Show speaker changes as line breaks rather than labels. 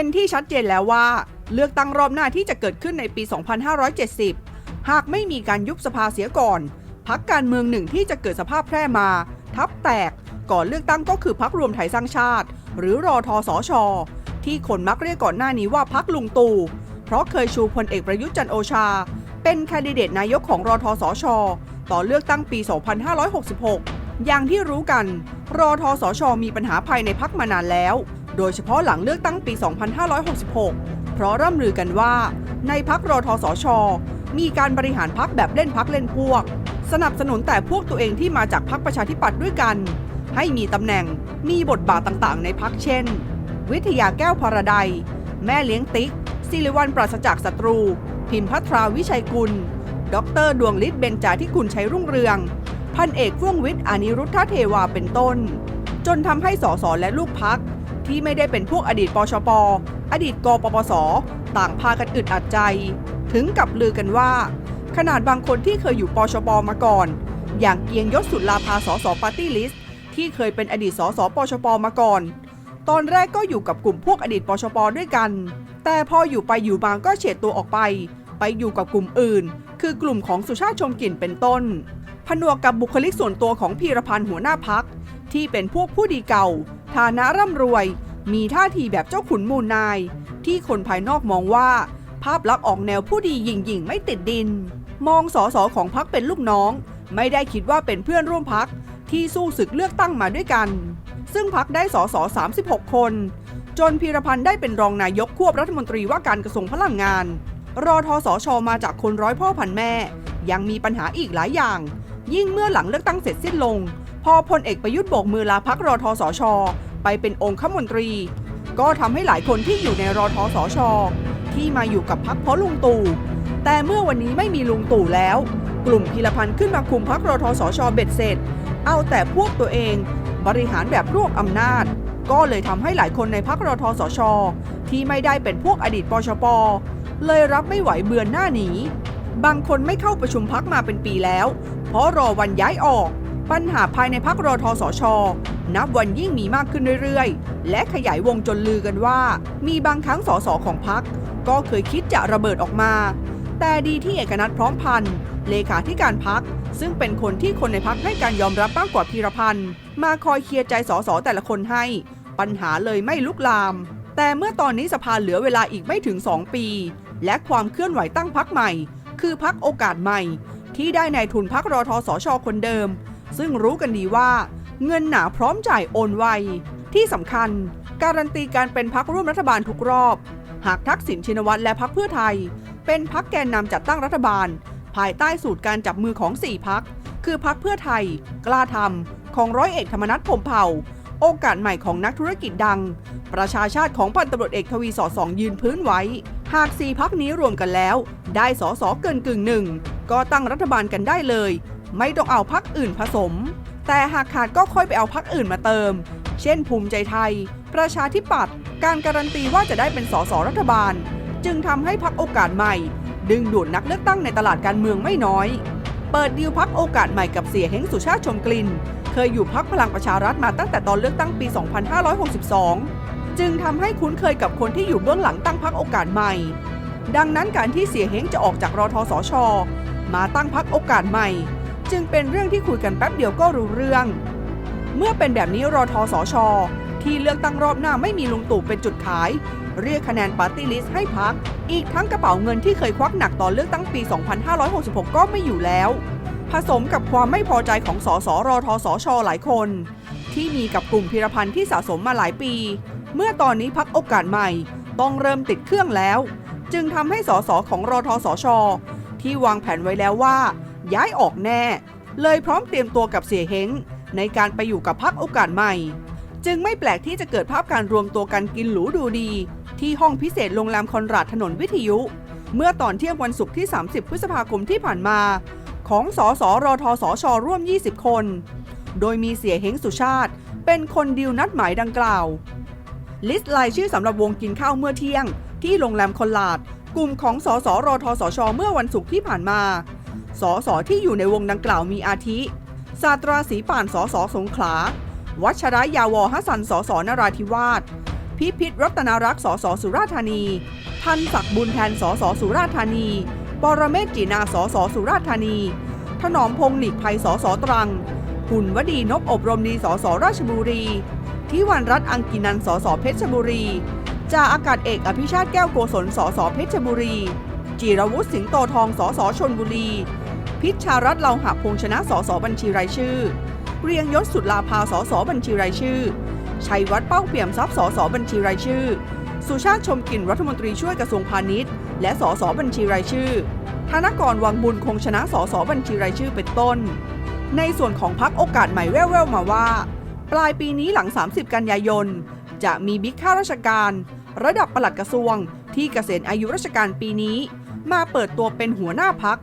เป็นที่ชัดเจนแล้วว่า เลือกตั้งรอบหน้าที่จะเกิดขึ้นในปี 2570 หากไม่มีการยุบสภาเสียก่อนพักการเมืองหนึ่งที่จะเกิดสภาพแพร่มา ทับแตกก่อนเลือกตั้งก็คือพักรวมไทยสร้างชาติ หรือรอทสชที่คนมักเรียกก่อนหน้านี้ว่าพักลุงตู่เพราะเคยชูพลเอกประยุทธ์จันโอชา เป็นแคนดิเดตนายกของรอทสชต่อเลือกตั้งปี 2566 อย่างที่รู้กัน รอทสชมีปัญหาภายในพักมานานแล้ว โดยเฉพาะหลังเลือกตั้งปี 2566 เพราะร่ำลือกันว่า ในพักรอทสช มีการบริหารพักแบบเล่นพักเล่นพวก สนับสนุนแต่พวกตัวเองที่มาจากพักประชาธิปัตย์ด้วยกัน ให้มีตำแหน่งมีบทบาทต่างๆ ในพักเช่น วิทยาแก้วพราไดยแม่เลี้ยงติ๊กศิริวัลปราศจากศัตรู พิมพัทราวิชัยกุล ดร ดวงฤทธิ์เบญจาธิกุลชัยรุ่งเรือง พันเอกฟ่วงวิทย์อานิรุทธเทวาเป็นต้น จนทำให้สสและลูกพัก ที่ไม่ได้เป็นพวกอดีตปชป อดีตกปปส ต่างพากันอึดอัดใจ ถึงกับลือกันว่า ขนาดบางคนที่เคยอยู่ปชปมาก่อน อย่างเกียงยศสุดลาภาสสปาร์ตี้ลิสต์ที่เคยเป็นอดีตสสปชปมาก่อน ตอนแรกก็อยู่กับกลุ่มพวกอดีตปชปด้วยกัน แต่พออยู่ไปอยู่มาก็เฉดตัวออกไป ไปอยู่กับกลุ่มอื่น คือกลุ่มของสุชาติชมกลิ่นเป็นต้น ผนวกกับบุคลิกส่วนตัวของพีรพันธ์หัวหน้าพักที่เป็นพวกผู้ดีเก่า ฐานะร่ำรวย มีท่าทีแบบเจ้าขุนมูลนาย ที่คนภายนอกมองว่า ภาพลักษณ์ออกแนวผู้ดีหยิ่งๆไม่ติดดิน มองสอสอของพักเป็นลูกน้อง ไม่ได้คิดว่าเป็นเพื่อนร่วมพักที่สู้ศึกเลือกตั้งมาด้วยกัน ซึ่งพักได้สอสอ36 คน จนพีรพันธ์ได้เป็นรองนายกควบรัฐมนตรีว่าการกระทรวงพลังงาน รอทสชมาจากคนร้อยพ่อพันแม่ ยังมีปัญหาอีกหลายอย่าง ยิ่งเมื่อหลังเลือกตั้งเสร็จสิ้นลง พอพลเอกประยุทธ์โบกมือลาพักรอทสชไปเป็นองคมนตรี ก็ทำให้หลายคนที่อยู่ในรอทสชที่มาอยู่กับพักเพราะลุงตู่แต่เมื่อวันนี้ไม่มีลุงตู่แล้ว กลุ่มพีรพันธ์ขึ้นมาคุมพักรอทสชเบ็ดเสร็จ เอาแต่พวกตัวเองบริหารแบบรวบอำนาจ ก็เลยทำให้หลายคนในพักรอทสชที่ไม่ได้เป็นพวกอดีตปชปเลยรับไม่ไหวเบือนหน้าหนีบางคนไม่เข้าประชุมพักมาเป็นปีแล้ว เพราะรอวันย้ายออก ปัญหาภายในพักรอทสชนับวันยิ่งมีมากขึ้นเรื่อยๆ และขยายวงจนลือกันว่า มีบางครั้งสสของพักก็เคยคิดจะระเบิดออกมา แต่ดีที่เอกนัทพร้อมพันธ์เลขาธิการพักซึ่งเป็นคนที่คนในพักให้การยอมรับมากกว่าพีรพันธ์มาคอยเคลียร์ใจสสแต่ละคนให้ ปัญหาเลยไม่ลุกลาม แต่เมื่อตอนนี้สภาเหลือเวลาอีกไม่ถึง 2 ปี และความเคลื่อนไหวตั้งพักใหม่ คือพักโอกาสใหม่ ที่ได้ในทุนพักรอทสชคนเดิม ซึ่งรู้กันดีว่า เงินหนาพร้อมจ่ายโอนไว ที่สำคัญ การันตีการเป็นพักร่วมรัฐบาลทุกรอบ หากทักษิณชินวัตรและพักเพื่อไทย เป็นพักแกนนำจัดตั้งรัฐบาล ภายใต้สูตรการจับมือของ 4พัก คือพักเพื่อไทย กล้าทำของร้อยเอกธรรมนัฐพมเผ่า โอกาสใหม่ของนักธุรกิจดัง ประชาชาติของพันตำรวจเอกทวีสอสองยืนพื้นไว้ หากสี่พักนี้รวมกันแล้ว ได้สอสอเกินกึ่งหนึ่งก็ตั้งรัฐบาลกันได้เลย ไม่ต้องเอาพักอื่นผสม แต่หากขาดก็ค่อยไปเอาพักอื่นมาเติม เช่น ภูมิใจไทย ประชาธิปัตย์การการันตีว่าจะได้เป็นสสรัฐบาล จึงทำให้พักโอกาสใหม่ ดึงดูดนักเลือกตั้งในตลาดการเมืองไม่น้อย เปิดดีลพักโอกาสใหม่กับเสียเฮงสุชาติชมกลิ่น เคยอยู่พักพลังประชารัฐมาตั้งแต่ตอนเลือกตั้งปี 2562 จึงทำให้คุ้นเคยกับคนที่อยู่เบื้องหลังตั้งพักโอกาสใหม่ ดังนั้นการที่เสียเฮงจะออกจากรอทสช มาตั้งพักโอกาสใหม่ จึงเป็นเรื่องที่คุยกันแป๊บเดียวก็รู้เรื่อง เมื่อเป็นแบบนี้รอทสชที่เลือกตั้งรอบหน้าไม่มีลุงตู่เป็นจุดขาย เรียกคะแนนปาร์ตี้ลิสต์ให้พัก อีกทั้งกระเป๋าเงินที่เคยควักหนักตอนเลือกตั้งปี 2566 ก็ไม่อยู่แล้ว ผสมกับความไม่พอใจของสสรทสชหลายคน ที่มีกับกลุ่มพิรพันธ์ที่สะสมมาหลายปี เมื่อตอนนี้พักโอกาสใหม่ ต้องเริ่มติดเครื่องแล้ว จึงทำให้สสของรทสชที่วางแผนไว้แล้วว่า ย้ายออกแน่ เลยพร้อมเตรียมตัวกับเสียเฮงในการไปอยู่กับพักโอกาสใหม่ จึงไม่แปลกที่จะเกิดภาพการรวมตัวกันกินหรูดูดี ที่ห้องพิเศษโรงแรมคอนราดถนนวิทยุ เมื่อตอนเที่ยงวันศุกร์ที่ 30 พฤษภาคมที่ผ่านมา ของสสรทสชร่วม 20 คน โดยมีเสียเฮงสุชาติ เป็นคนดีลนัดหมายดังกล่าว ลิสต์รายชื่อสำหรับวงกินข้าวเมื่อเที่ยง ที่โรงแรมคอนลาดกลุ่มของสสรทสชเมื่อวันศุกร์ที่ผ่านมา สสที่อยู่ในวงดังกล่าวมีอาทิศาสตราศีป่านสสสงขลา วัชรยาวอฮัสันสสนราธิวาส พิพิธรัตนารักษ์สสสุราษฎร์ธานีพันศักบุญแทนสสสุราษฎร์ธานี ปรเมศจีนาสสสุราษฎร์ธานี ถนอมพงษ์หลีกภัยสสตรัง หุ่นวดีนบอบรมดีสสราชบุรี ทิวันรัตน์อังกินันสสเพชรบุรีจ่าอากาศเอกอภิชาติแก้วโกศลสสเพชรบุรี จีรวุฒิสิงโตทองสสชนบุรี พิชชารัตน์เลาหะพงชนะสสบัญชีรายชื่อ เรียงยศสุดลาภาสสบัญชีรายชื่อ ชัยวัฒน์เป้าเปี่ยมทรัพย์สสบัญชีรายชื่อ สุชาติชมกลิ่นรัฐมนตรีช่วยกระทรวงพาณิชย์ และสสบัญชีรายชื่อ ธนกรวังบุญคงชนะสสบัญชีรายชื่อเป็นต้น ในส่วนของพักโอกาสใหม่แว่วๆมาว่า ปลายปีนี้หลัง 30 กันยายนจะมีบิ๊กข้าราชการ ระดับปลัดกระทรวงที่เกษียณอายุราชการปีนี้ มาเปิดตัวเป็นหัวหน้าพัก